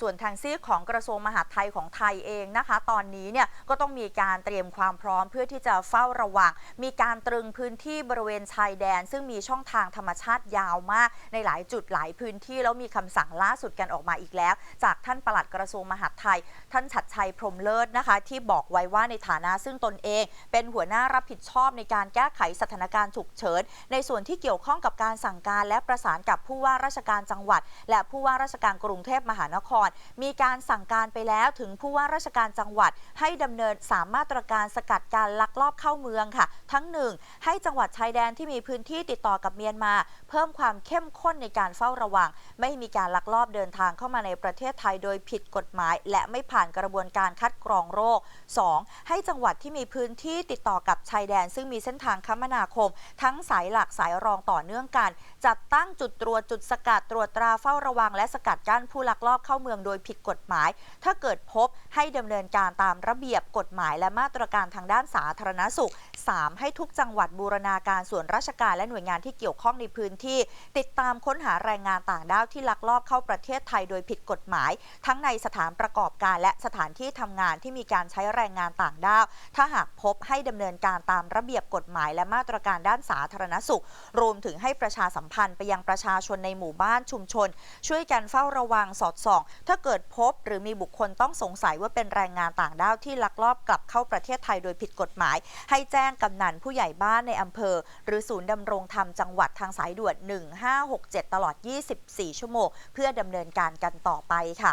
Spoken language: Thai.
ส่วนทางซีกของกระทรวงมหาดไทยของไทยเองนะคะ ตอนนี้เนี่ยก็ต้องมีการเตรียมความพร้อมเพื่อที่จะเฝ้าระวัง มีการตรึงพื้นที่บริเวณชายแดน ซึ่งมีช่องทางธรรมชาติยาวมาก ในหลายจุดหลายพื้นที่แล้วมีคำสั่งล่าสุดกันออกมาอีกแล้ว จากท่านปลัดกระทรวงมหาดไทย ท่านชัดชัยพรมเลิศนะคะ ที่บอกไว้ว่าในฐานะซึ่งตนเอง เป็นหัวหน้ารับผิดชอบในการแก้ไขสถานการณ์ฉุกเฉินในส่วนที่เกี่ยวข้องกับการสั่งการและประสานกับผู้ว่าราชการจังหวัด และผู้ว่าราชการกรุงเทพมหานครมีการสั่งการไปแล้วถึงผู้ว่าราชการจังหวัดให้ดำเนินสามมาตรการสกัดการลักลอบเข้าเมืองค่ะ ทั้งหนึ่งให้จังหวัดชายแดนที่มีพื้นที่ติดต่อกับเมียนมา เพิ่มความเข้มข้นในการเฝ้าระวัง ไม่มีการลักลอบเดินทางเข้ามาในประเทศไทยโดยผิดกฎหมาย และไม่ผ่านกระบวนการคัดกรองโรค 2. ให้จังหวัดที่มีพื้นที่ติดต่อกับชายแดน ซึ่งมีเส้นทางคมนาคม ทั้งสายหลักสายรองต่อเนื่องกัน จัดตั้งจุดตรวจจุดสกัดตรวจตราเฝ้าระวัง และสกัดกั้นผู้ลักลอบเข้าเมืองโดยผิดกฎหมาย ถ้าเกิดพบให้ดำเนินการตามระเบียบกฎหมาย และมาตรการทางด้านสาธารณสุข 3. ให้ทุกจังหวัดบูรณาการส่วนราชการและหน่วยงานที่เกี่ยวข้องในพื้นที่ ติดตามค้นหาแรงงานต่างด้าวที่ลักลอบเข้าประเทศไทยโดยผิดกฎหมาย ทั้งในสถานประกอบการและสถานที่ทำงานที่มีการใช้แรงงานต่างด้าว ถ้าหากพบให้ดำเนินการตามระเบียบกฎหมายและมาตรการด้านสาธารณสุข รวมถึงให้ประชาสัมพันธ์ไปยังประชาชนในหมู่บ้านชุมชน ช่วยกันเฝ้าระวังสอดส่องถ้าเกิดพบหรือมีบุคคลต้องสงสัยว่าเป็นแรงงานต่างด้าวที่ลักลอบกลับเข้าประเทศไทยโดยผิดกฎหมาย ให้แจ้งกำนันผู้ใหญ่บ้านในอำเภอ หรือศูนย์ดำรงธรรมจังหวัดทางสายด่วน 1567 ตลอด 24 ชั่วโมง เพื่อดำเนินการกันต่อไปค่ะ